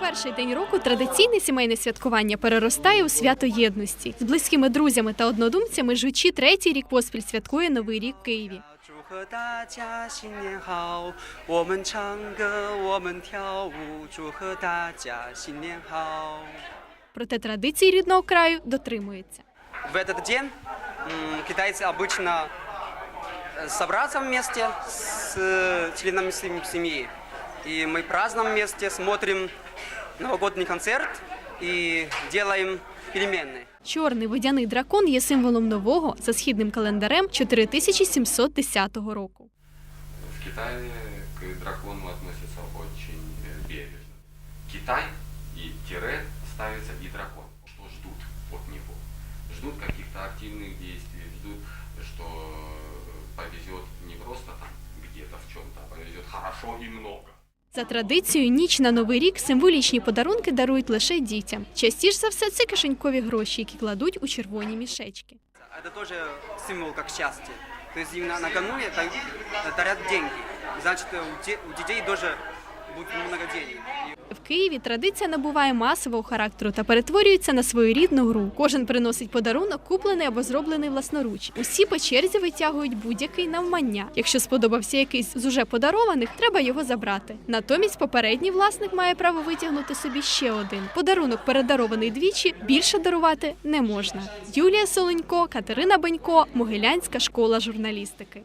Перший день року традиційне сімейне святкування переростає у свято єдності з близькими друзями та однодумцями. Жучі третій рік поспіль святкує новий рік в Києві. Проте традиції рідного краю дотримується В цей день китайці обычно э, собраться вместе з э, членами сім'ї. И мы празднуем вместе, смотрим новогодний концерт и делаем перемены. Чорний водяний дракон є символом нового за східним календарем 4710 року. В Китае к дракону относятся очень э, бережно. Китай и тире ставится и дракон, что ждут от него. Ждут каких-то активных действий, ждут, что э, повезет не просто там где-то в чем-то, а повезет хорошо и много. За традицією, ніч на новий рік символічні подарунки дарують лише дітям. Частіше за все це кишенькові гроші, які кладуть у червоні мішечки. Это тоже символ как счастья. То есть именно накануне это э, дарят деньги. Значит, э, у, де- у детей тоже будет многоденен. В Києві традиція набуває масового характеру та перетворюється на своєрідну гру. Кожен приносить подарунок, куплений або зроблений власноруч. Усі по черзі витягують будь-який навмання. Якщо сподобався якийсь з уже подарованих, треба його забрати. Натомість попередній власник має право витягнути собі ще один. Подарунок передарований двічі, більше дарувати не можна. Юлія Соленько, Катерина Бенько, Могилянська школа журналістики.